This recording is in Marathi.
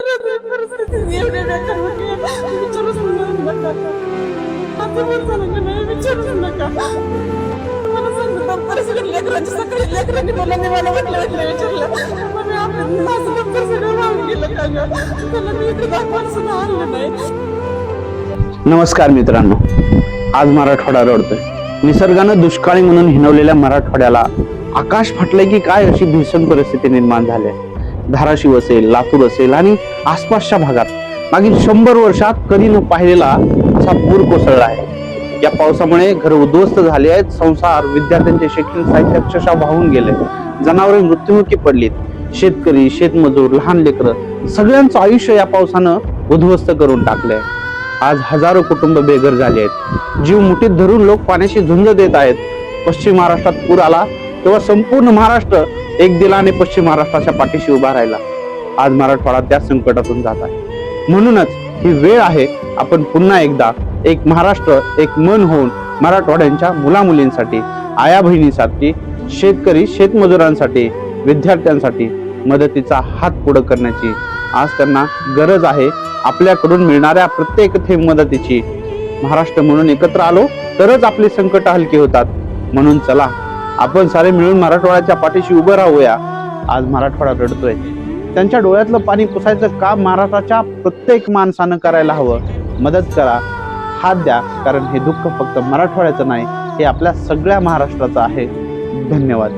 परिस्थिती बेकार होती विचारूच नका आता नाही विचारूच नका मला सांगतो लेकरांची सकाळी लेकरांनी मला मी मला विचारलं आपलं माझं सगळं वाहून गेलं का गं त्याला मी दाखवायला सुद्धा आणलं नाही नमस्कार मित्रांनो आज मराठवाडा रडतोय निसर्गानं दुष्काळी म्हणून हिनवलेल्या मराठवाड्याला आकाश फाटलंय की काय अशी भीषण परिस्थिती निर्माण झाली आहे. धाराशिव असेल लातूर असेल आणि आसपासच्या भागात मागील शंभर वर्षात कधी न पाहिलेला असा पूर कोसळला आहे. या पावसामुळे घर उद्ध्वस्त झाले आहेत संसार विद्यार्थ्यांचे शैक्षणिक साहित्य अक्षरशः वाहून गेले जनावरे मृत्युमुखी पडलीत. शेतकरी शेतमजूर लहान लेकरं सगळ्यांचं आयुष्य या पावसानं उद्ध्वस्त करून टाकलंय. आज हजारो कुटुंब बेघर झाले आहेत. जीव मुठीत धरून लोक पाण्याशी झुंज देत आहेत. पश्चिम महाराष्ट्रात पूर आला तेव्हा संपूर्ण महाराष्ट्र एक दिलाने पश्चिम महाराष्ट्राच्या पाठीशी उभा राहिला. आज मराठवाडा त्या संकटातून जात आहे. म्हणूनच ही वेळ आहे आपण पुन्हा एकदा एक महाराष्ट्र एक मन होऊन मराठवाड्यांच्या मुलामुलींसाठी आया बहिणीसाठी शेतकरी शेतमजुरांसाठी विद्यार्थ्यांसाठी मदतीचा हात पुढं करण्याची आज त्यांना गरज आहे. आपल्याकडून मिळणाऱ्या प्रत्येक थेंब मदतीची महाराष्ट्र म्हणून एकत्र आलो तरच आपली संकट हलकी होतात. म्हणून चला आपण सारे मिळून मराठवाड्याच्या पाठीशी उभं राहूया. आज मराठवाडा रडतोय. त्यांच्या डोळ्यातलं पाणी पुसायचं काम महाराष्ट्राच्या प्रत्येक माणसानं करायला हवं. मदत करा. हात द्या. कारण हे दुःख फक्त मराठवाड्याचं नाही हे आपल्या सगळ्या महाराष्ट्राचं आहे. धन्यवाद.